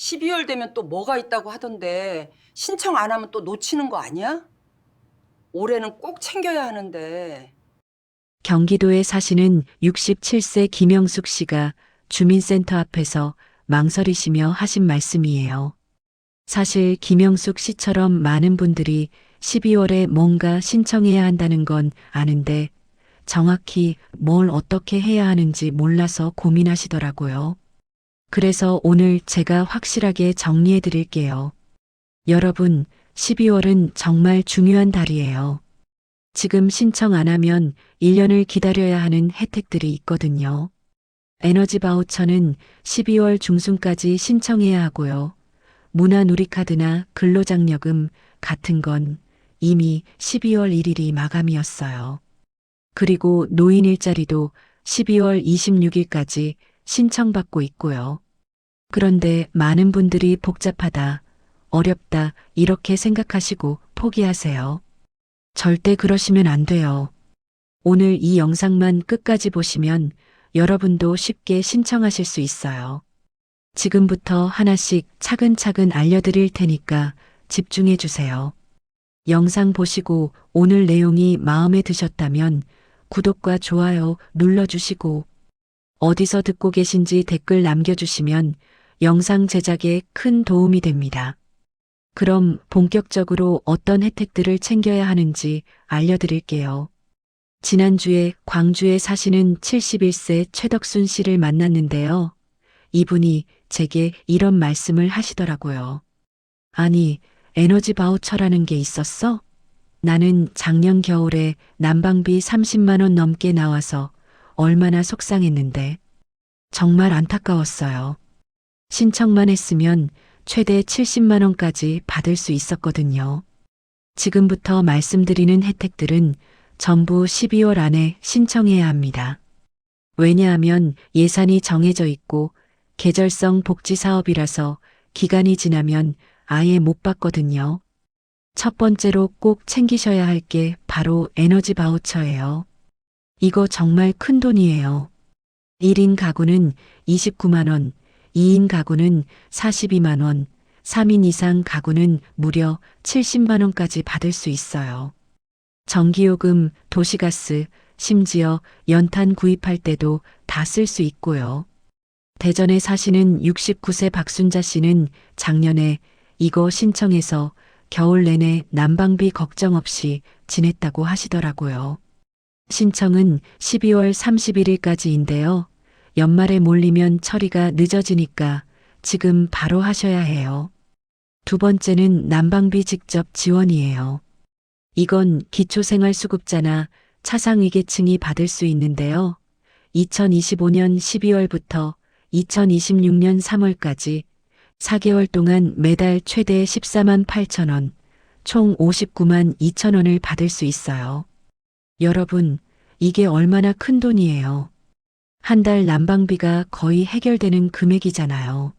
12월 되면 또 뭐가 있다고 하던데 신청 안 하면 또 놓치는 거 아니야? 올해는 꼭 챙겨야 하는데. 경기도에 사시는 67세 김영숙 씨가 주민센터 앞에서 망설이시며 하신 말씀이에요. 사실 김영숙 씨처럼 많은 분들이 12월에 뭔가 신청해야 한다는 건 아는데 정확히 뭘 어떻게 해야 하는지 몰라서 고민하시더라고요. 그래서 오늘 제가 확실하게 정리해 드릴게요. 여러분, 12월은 정말 중요한 달이에요. 지금 신청 안 하면 1년을 기다려야 하는 혜택들이 있거든요. 에너지 바우처는 12월 중순까지 신청해야 하고요. 문화 누리카드나 근로장려금 같은 건 이미 12월 1일이 마감이었어요. 그리고 노인 일자리도 12월 26일까지 신청받고 있고요. 그런데 많은 분들이 복잡하다, 어렵다, 이렇게 생각하시고 포기하세요. 절대 그러시면 안 돼요. 오늘 이 영상만 끝까지 보시면 여러분도 쉽게 신청하실 수 있어요. 지금부터 하나씩 차근차근 알려드릴 테니까 집중해 주세요. 영상 보시고 오늘 내용이 마음에 드셨다면 구독과 좋아요 눌러주시고 어디서 듣고 계신지 댓글 남겨주시면 영상 제작에 큰 도움이 됩니다. 그럼 본격적으로 어떤 혜택들을 챙겨야 하는지 알려드릴게요. 지난주에 광주에 사시는 71세 최덕순 씨를 만났는데요. 이분이 제게 이런 말씀을 하시더라고요. 아니, 에너지 바우처라는 게 있었어? 나는 작년 겨울에 난방비 30만원 넘게 나와서 얼마나 속상했는데. 정말 안타까웠어요. 신청만 했으면 최대 70만 원까지 받을 수 있었거든요. 지금부터 말씀드리는 혜택들은 전부 12월 안에 신청해야 합니다. 왜냐하면 예산이 정해져 있고 계절성 복지 사업이라서 기간이 지나면 아예 못 받거든요. 첫 번째로 꼭 챙기셔야 할 게 바로 에너지 바우처예요. 이거 정말 큰 돈이에요. 1인 가구는 29만원, 2인 가구는 42만원, 3인 이상 가구는 무려 70만원까지 받을 수 있어요. 전기요금, 도시가스, 심지어 연탄 구입할 때도 다 쓸 수 있고요. 대전에 사시는 69세 박순자 씨는 작년에 이거 신청해서 겨울 내내 난방비 걱정 없이 지냈다고 하시더라고요. 신청은 12월 31일까지인데요. 연말에 몰리면 처리가 늦어지니까 지금 바로 하셔야 해요. 두 번째는 난방비 직접 지원이에요. 이건 기초생활수급자나 차상위계층이 받을 수 있는데요. 2025년 12월부터 2026년 3월까지 4개월 동안 매달 최대 14만 8천 원, 총 59만 2천 원을 받을 수 있어요. 여러분, 이게 얼마나 큰 돈이에요. 한 달 난방비가 거의 해결되는 금액이잖아요.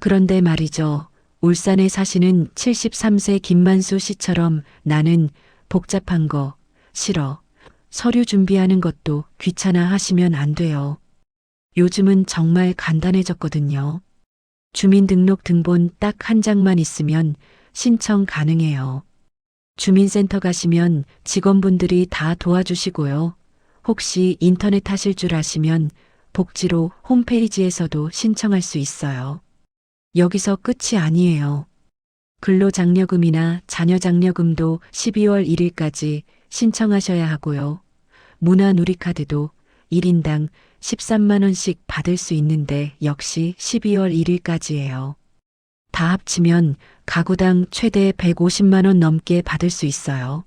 그런데 말이죠. 울산에 사시는 73세 김만수 씨처럼 나는 복잡한 거 싫어. 서류 준비하는 것도 귀찮아 하시면 안 돼요. 요즘은 정말 간단해졌거든요. 주민등록 등본 딱 한 장만 있으면 신청 가능해요. 주민센터 가시면 직원분들이 다 도와주시고요. 혹시 인터넷 하실 줄 아시면 복지로 홈페이지에서도 신청할 수 있어요. 여기서 끝이 아니에요. 근로장려금이나 자녀장려금도 12월 1일까지 신청하셔야 하고요. 문화누리카드도 1인당 13만원씩 받을 수 있는데 역시 12월 1일까지예요. 다 합치면 가구당 최대 150만원 넘게 받을 수 있어요.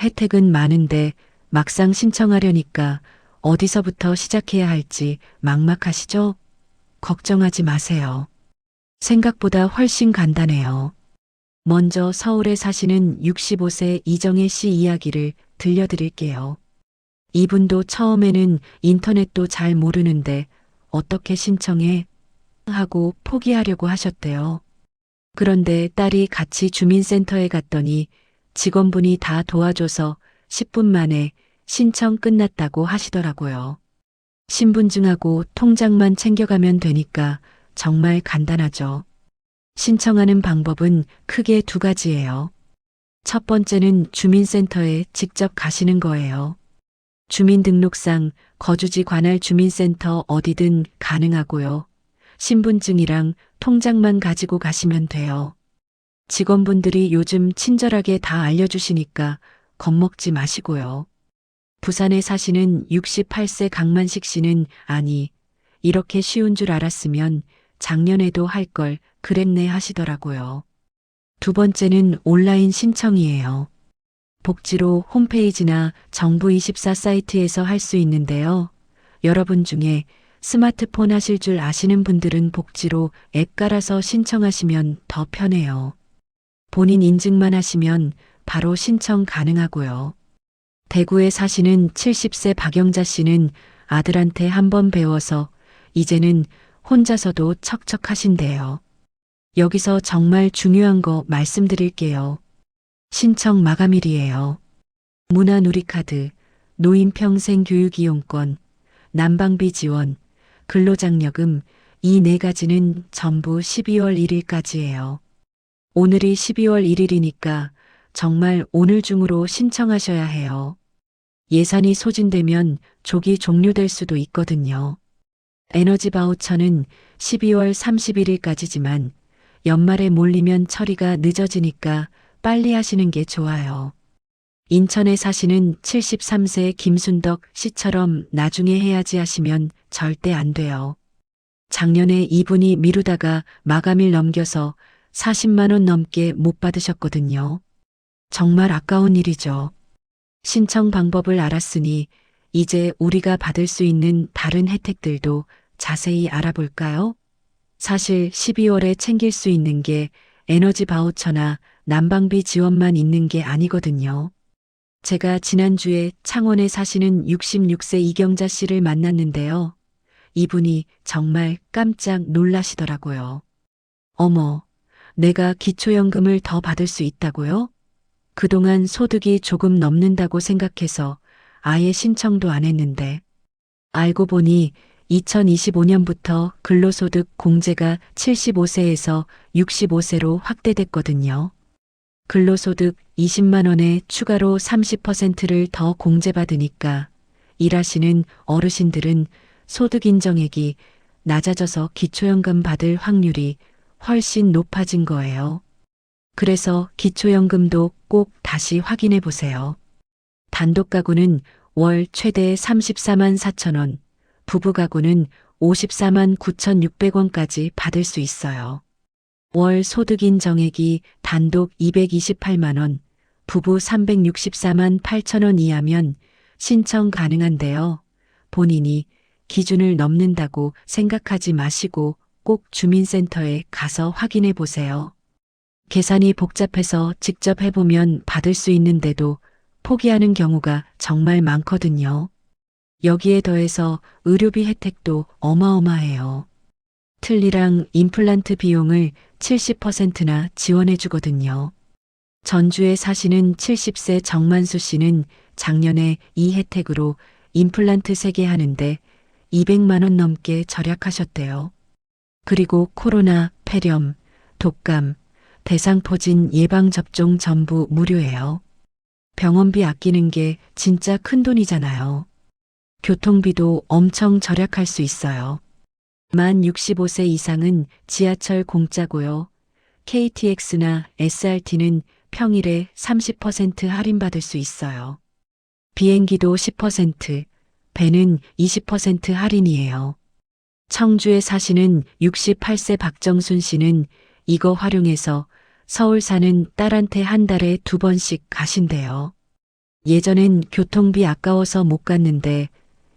혜택은 많은데 막상 신청하려니까 어디서부터 시작해야 할지 막막하시죠? 걱정하지 마세요. 생각보다 훨씬 간단해요. 먼저 서울에 사시는 65세 이정혜 씨 이야기를 들려드릴게요. 이분도 처음에는 인터넷도 잘 모르는데 어떻게 신청해? 하고 포기하려고 하셨대요. 그런데 딸이 같이 주민센터에 갔더니 직원분이 다 도와줘서 10분 만에 신청 끝났다고 하시더라고요. 신분증하고 통장만 챙겨가면 되니까 정말 간단하죠. 신청하는 방법은 크게 두 가지예요. 첫 번째는 주민센터에 직접 가시는 거예요. 주민등록상 거주지 관할 주민센터 어디든 가능하고요. 신분증이랑 통장만 가지고 가시면 돼요. 직원분들이 요즘 친절하게 다 알려주시니까 겁먹지 마시고요. 부산에 사시는 68세 강만식 씨는 아니, 이렇게 쉬운 줄 알았으면 작년에도 할 걸 그랬네 하시더라고요. 두 번째는 온라인 신청이에요. 복지로 홈페이지나 정부24 사이트에서 할 수 있는데요. 여러분 중에 스마트폰 하실 줄 아시는 분들은 복지로 앱 깔아서 신청하시면 더 편해요. 본인 인증만 하시면 바로 신청 가능하고요. 대구에 사시는 70세 박영자 씨는 아들한테 한번 배워서 이제는 혼자서도 척척하신대요. 여기서 정말 중요한 거 말씀드릴게요. 신청 마감일이에요. 문화누리카드, 노인평생교육이용권, 난방비 지원, 근로장려금 이 네 가지는 전부 12월 1일까지예요. 오늘이 12월 1일이니까 정말 오늘 중으로 신청하셔야 해요. 예산이 소진되면 조기 종료될 수도 있거든요. 에너지 바우처는 12월 31일까지지만 연말에 몰리면 처리가 늦어지니까 빨리 하시는 게 좋아요. 인천에 사시는 73세 김순덕 씨처럼 나중에 해야지 하시면 절대 안 돼요. 작년에 이분이 미루다가 마감일 넘겨서 40만원 넘게 못 받으셨거든요. 정말 아까운 일이죠. 신청 방법을 알았으니 이제 우리가 받을 수 있는 다른 혜택들도 자세히 알아볼까요? 사실 12월에 챙길 수 있는 게 에너지 바우처나 난방비 지원만 있는 게 아니거든요. 제가 지난주에 창원에 사시는 66세 이경자 씨를 만났는데요. 이분이 정말 깜짝 놀라시더라고요. 어머, 내가 기초연금을 더 받을 수 있다고요? 그동안 소득이 조금 넘는다고 생각해서 아예 신청도 안 했는데 알고 보니 2025년부터 근로소득 공제가 75세에서 65세로 확대됐거든요. 근로소득 20만 원에 추가로 30%를 더 공제받으니까 일하시는 어르신들은 소득 인정액이 낮아져서 기초연금 받을 확률이 훨씬 높아진 거예요. 그래서 기초연금도 꼭 다시 확인해 보세요. 단독 가구는 월 최대 34만 4천 원, 부부 가구는 54만 9,600원까지 받을 수 있어요. 월 소득인 정액이 단독 228만 원, 부부 364만 8천 원 이하면 신청 가능한데요. 본인이 기준을 넘는다고 생각하지 마시고 꼭 주민센터에 가서 확인해 보세요. 계산이 복잡해서 직접 해보면 받을 수 있는데도 포기하는 경우가 정말 많거든요. 여기에 더해서 의료비 혜택도 어마어마해요. 틀니랑 임플란트 비용을 70%나 지원해 주거든요. 전주에 사시는 70세 정만수 씨는 작년에 이 혜택으로 임플란트 3개 하는데 200만 원 넘게 절약하셨대요. 그리고 코로나, 폐렴, 독감, 대상포진 예방접종 전부 무료예요. 병원비 아끼는 게 진짜 큰 돈이잖아요. 교통비도 엄청 절약할 수 있어요. 만 65세 이상은 지하철 공짜고요. KTX나 SRT는 평일에 30% 할인받을 수 있어요. 비행기도 10%, 배는 20% 할인이에요. 청주에 사시는 68세 박정순 씨는 이거 활용해서 서울 사는 딸한테 한 달에 두 번씩 가신대요. 예전엔 교통비 아까워서 못 갔는데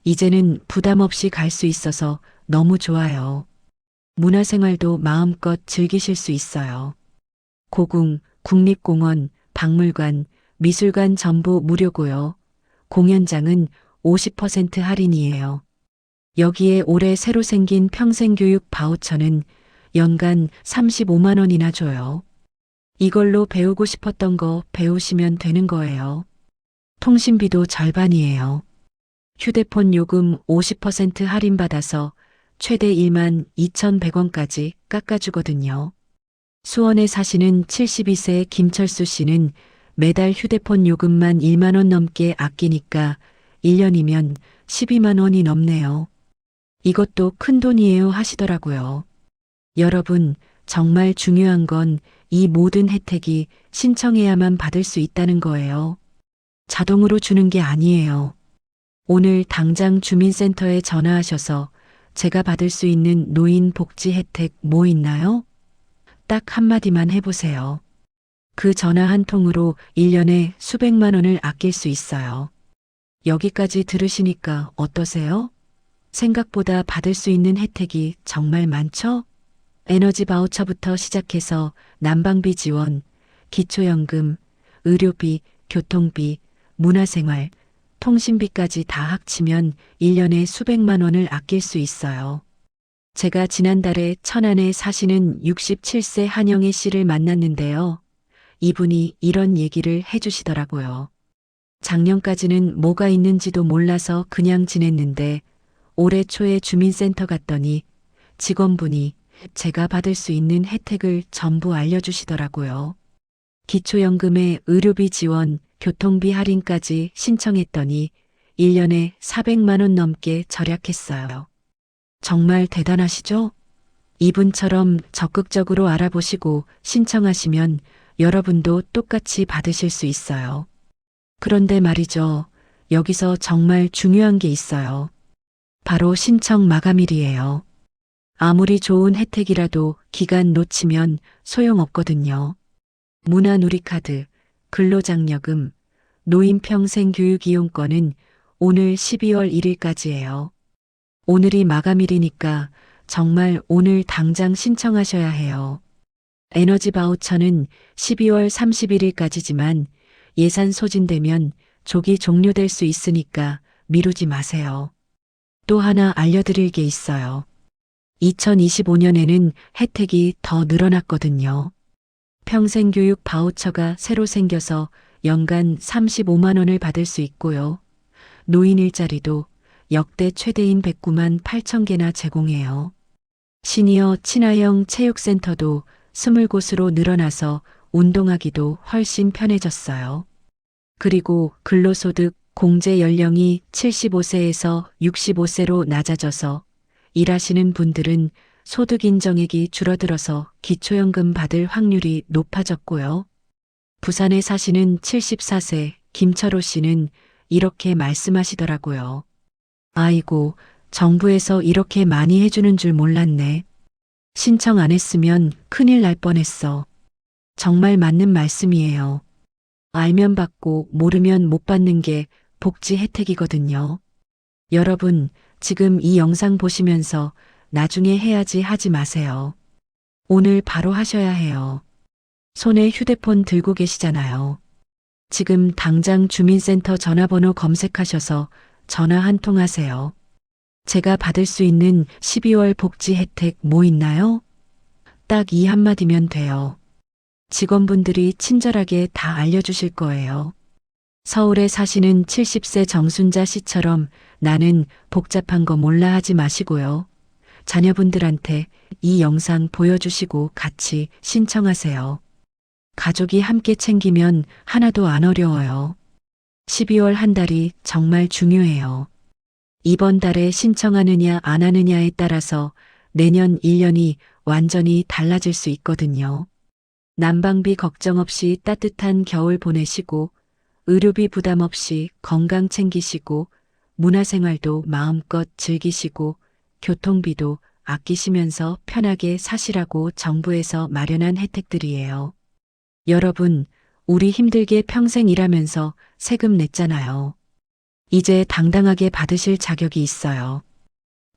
이제는 부담 없이 갈 수 있어서 너무 좋아요. 문화생활도 마음껏 즐기실 수 있어요. 고궁, 국립공원, 박물관, 미술관 전부 무료고요. 공연장은 50% 할인이에요. 여기에 올해 새로 생긴 평생교육 바우처는 연간 35만 원이나 줘요. 이걸로 배우고 싶었던 거 배우시면 되는 거예요. 통신비도 절반이에요. 휴대폰 요금 50% 할인받아서 최대 1만 2,100원까지 깎아주거든요. 수원에 사시는 72세 김철수 씨는 매달 휴대폰 요금만 1만 원 넘게 아끼니까 1년이면 12만 원이 넘네요. 이것도 큰 돈이에요 하시더라고요. 여러분, 정말 중요한 건 이 모든 혜택이 신청해야만 받을 수 있다는 거예요. 자동으로 주는 게 아니에요. 오늘 당장 주민센터에 전화하셔서 제가 받을 수 있는 노인 복지 혜택 뭐 있나요? 딱 한마디만 해보세요. 그 전화 한 통으로 1년에 수백만 원을 아낄 수 있어요. 여기까지 들으시니까 어떠세요? 생각보다 받을 수 있는 혜택이 정말 많죠? 에너지 바우처부터 시작해서 난방비 지원, 기초연금, 의료비, 교통비, 문화생활, 통신비까지 다 합치면 1년에 수백만 원을 아낄 수 있어요. 제가 지난달에 천안에 사시는 67세 한영애 씨를 만났는데요. 이분이 이런 얘기를 해주시더라고요. 작년까지는 뭐가 있는지도 몰라서 그냥 지냈는데 올해 초에 주민센터 갔더니 직원분이 제가 받을 수 있는 혜택을 전부 알려주시더라고요. 기초연금에 의료비 지원, 교통비 할인까지 신청했더니 1년에 400만 원 넘게 절약했어요. 정말 대단하시죠? 이분처럼 적극적으로 알아보시고 신청하시면 여러분도 똑같이 받으실 수 있어요. 그런데 말이죠. 여기서 정말 중요한 게 있어요. 바로 신청 마감일이에요. 아무리 좋은 혜택이라도 기간 놓치면 소용없거든요. 문화누리카드, 근로장려금, 노인평생교육이용권은 오늘 12월 1일까지예요. 오늘이 마감일이니까 정말 오늘 당장 신청하셔야 해요. 에너지 바우처는 12월 31일까지지만 예산 소진되면 조기 종료될 수 있으니까 미루지 마세요. 또 하나 알려드릴 게 있어요. 2025년에는 혜택이 더 늘어났거든요. 평생교육 바우처가 새로 생겨서 연간 35만 원을 받을 수 있고요. 노인 일자리도 역대 최대인 109만 8천 개나 제공해요. 시니어 친화형 체육센터도 20곳으로 늘어나서 운동하기도 훨씬 편해졌어요. 그리고 근로소득 공제 연령이 75세에서 65세로 낮아져서 일하시는 분들은 소득 인정액이 줄어들어서 기초연금 받을 확률이 높아졌고요. 부산에 사시는 74세 김철호 씨는 이렇게 말씀하시더라고요. 아이고, 정부에서 이렇게 많이 해주는 줄 몰랐네. 신청 안 했으면 큰일 날 뻔했어. 정말 맞는 말씀이에요. 알면 받고 모르면 못 받는 게 복지 혜택이거든요. 여러분, 지금 이 영상 보시면서 나중에 해야지 하지 마세요. 오늘 바로 하셔야 해요. 손에 휴대폰 들고 계시잖아요. 지금 당장 주민센터 전화번호 검색하셔서 전화 한 통 하세요. 제가 받을 수 있는 12월 복지 혜택 뭐 있나요? 딱 이 한마디면 돼요. 직원분들이 친절하게 다 알려주실 거예요. 서울에 사시는 70세 정순자 씨처럼 나는 복잡한 거 몰라 하지 마시고요. 자녀분들한테 이 영상 보여주시고 같이 신청하세요. 가족이 함께 챙기면 하나도 안 어려워요. 12월 한 달이 정말 중요해요. 이번 달에 신청하느냐 안 하느냐에 따라서 내년 1년이 완전히 달라질 수 있거든요. 난방비 걱정 없이 따뜻한 겨울 보내시고 의료비 부담 없이 건강 챙기시고 문화생활도 마음껏 즐기시고 교통비도 아끼시면서 편하게 사시라고 정부에서 마련한 혜택들이에요. 여러분, 우리 힘들게 평생 일하면서 세금 냈잖아요. 이제 당당하게 받으실 자격이 있어요.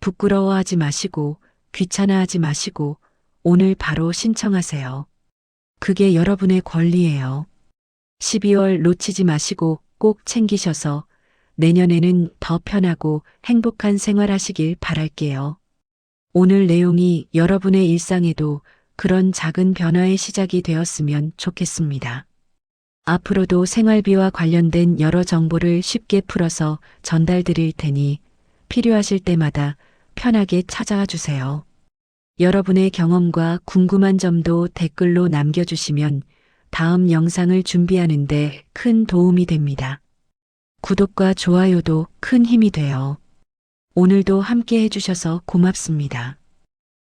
부끄러워하지 마시고 귀찮아하지 마시고 오늘 바로 신청하세요. 그게 여러분의 권리예요. 12월 놓치지 마시고 꼭 챙기셔서 내년에는 더 편하고 행복한 생활하시길 바랄게요. 오늘 내용이 여러분의 일상에도 그런 작은 변화의 시작이 되었으면 좋겠습니다. 앞으로도 생활비와 관련된 여러 정보를 쉽게 풀어서 전달 드릴 테니 필요하실 때마다 편하게 찾아와 주세요. 여러분의 경험과 궁금한 점도 댓글로 남겨주시면 다음 영상을 준비하는데 큰 도움이 됩니다. 구독과 좋아요도 큰 힘이 돼요. 오늘도 함께 해주셔서 고맙습니다.